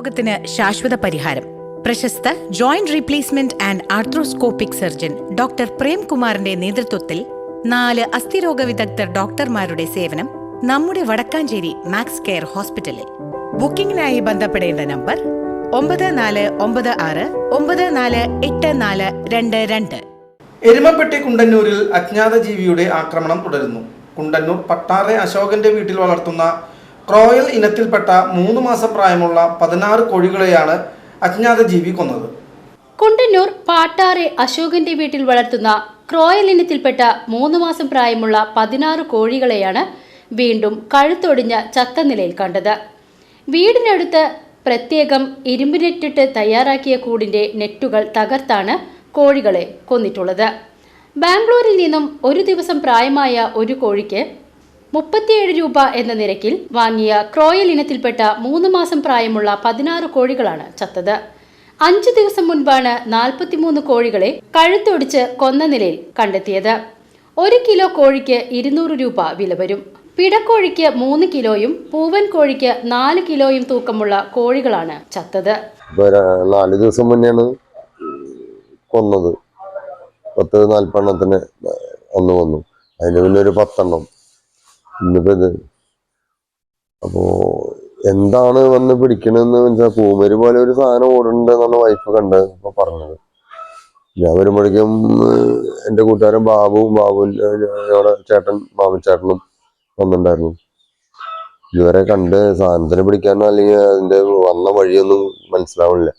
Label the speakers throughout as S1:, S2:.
S1: രോഗത്തിന് ശാശ്വത പരിഹാരം. പ്രശസ്ത joint replacement and arthroscopic surgeon doctor പ്രേംകുമാറിന്റെ നേതൃത്വത്തിൽ നാല് അസ്ഥിരോഗ വിദഗ്ധർ ഡോക്ടർമാരുടെ സേവനം നമ്മുടെ വടക്കാഞ്ചേരി മാക്സ് കെയർ ഹോസ്പിറ്റലിൽ. ബുക്കിംഗിനായി ബന്ധപ്പെടേണ്ട നമ്പർ ഒമ്പത് നാല് ഒമ്പത് ആറ് ഒമ്പത് നാല് എട്ട് നാല് രണ്ട് രണ്ട്.
S2: എരുമപ്പെട്ടി കുണ്ടന്നൂരിൽ അജ്ഞാത ജീവിയുടെ ആക്രമണം തുടരുന്നു. കുണ്ടന്നൂർ പട്ടാറെ അശോകന്റെ വീട്ടിൽ വളർത്തുന്ന ക്രോയൽ ഇനത്തിൽപ്പെട്ട മൂന്ന് മാസം പ്രായമുള്ള പതിനാറ് കോഴികളെയാണ് അജ്ഞാത ജീവി കൊന്നത്.
S3: കുണ്ടന്നൂർ പാട്ടാറെ അശോകന്റെ വീട്ടിൽ വളർത്തുന്ന ക്രോയൽ ഇനത്തിൽപ്പെട്ട മൂന്ന് മാസം പ്രായമുള്ള പതിനാറ് കോഴികളെയാണ് വീണ്ടും കഴുത്തൊടിഞ്ഞ ചത്ത നിലയിൽ കണ്ടത്. വീടിനടുത്ത് പ്രത്യേകം ഇരുമ്പ് നെറ്റിട്ട് തയ്യാറാക്കിയ കൂടിന്റെ നെറ്റുകൾ തകർത്താണ് കോഴികളെ കൊന്നിട്ടുള്ളത്. ബാംഗ്ലൂരിൽ നിന്നും ഒരു ദിവസം പ്രായമായ ഒരു കോഴിക്ക് മുപ്പത്തിയേഴ് രൂപ എന്ന നിരക്കിൽ വാങ്ങിയ ക്രോയൽ ഇനത്തിൽപ്പെട്ട മൂന്ന് മാസം പ്രായമുള്ള പതിനാറ് കോഴികളാണ് ചത്തത്. അഞ്ചു ദിവസം മുൻപാണ് നാൽപ്പത്തിമൂന്ന് കോഴികളെ കഴുത്തൊടിച്ച് കൊന്ന നിലയിൽ കണ്ടെത്തിയത്. ഒരു കിലോ കോഴിക്ക് ഇരുന്നൂറ് രൂപ വില വരും. പിടക്കോഴിക്ക് മൂന്ന് കിലോയും പൂവൻ കോഴിക്ക് നാല് കിലോയും തൂക്കമുള്ള കോഴികളാണ് ചത്തത്.
S4: നാല് ദിവസം മുന്നെയാണ് കൊന്നത്. പത്ത് നാൽപ്പെണ്ണത്തിന് അന്ന് വന്നു. അതിന് പിന്നെ ഒരു പത്തെണ്ണം. ഇന്നിപ്പോ ഇത് അപ്പോ എന്താണ് വന്ന് പിടിക്കണെന്ന് വെച്ചാൽ പൂമരി പോലെ ഒരു സാധനം ഓടുന്നുണ്ടെന്നാണ് വൈഫ് കണ്ടത് ഇപ്പൊ പറഞ്ഞത്. ഞാൻ വരുമ്പോഴേക്കും എന്റെ കൂട്ടുകാരൻ ബാബുവും ബാബു ഞങ്ങളുടെ ചേട്ടൻ മാമൻ ചേട്ടനും വന്നിട്ടുണ്ടായിരുന്നു. ഇതുവരെ കണ്ട് സാധനത്തിന് പിടിക്കാനോ അല്ലെങ്കിൽ അതിന്റെ വന്ന വഴിയൊന്നും മനസ്സിലാവണില്ല.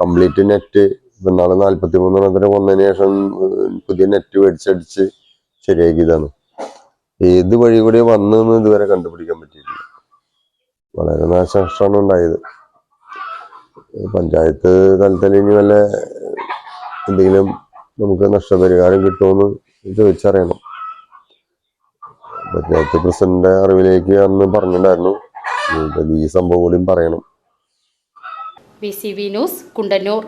S4: കംപ്ലീറ്റ് നെറ്റ് ഇപ്പൊ നാളെ നാല്പത്തി മൂന്നെണ്ണത്തിന് വന്നതിന് ശേഷം പുതിയ നെറ്റ് മേടിച്ചടിച്ച് ശരിയാക്കിയതാണ്. ഏത് വഴി കൂടി വന്നെന്ന് ഇതുവരെ കണ്ടുപിടിക്കാൻ പറ്റിയിട്ടില്ല. വളരെ നാശനഷ്ടമാണ് ഉണ്ടായത് പഞ്ചായത്ത് തലത്തിൽ ഇനി വല്ല എന്തെങ്കിലും നമുക്ക് നഷ്ടപരിഹാരം കിട്ടുമെന്ന് ചോദിച്ചറിയണം. പഞ്ചായത്ത് പ്രസിഡന്റിന്റെ അറിവിലേക്ക് അന്ന് പറഞ്ഞിട്ടുണ്ടായിരുന്നു. ഈ സംഭവം കൂടിയും പറയണം.
S3: B C V news Kundannur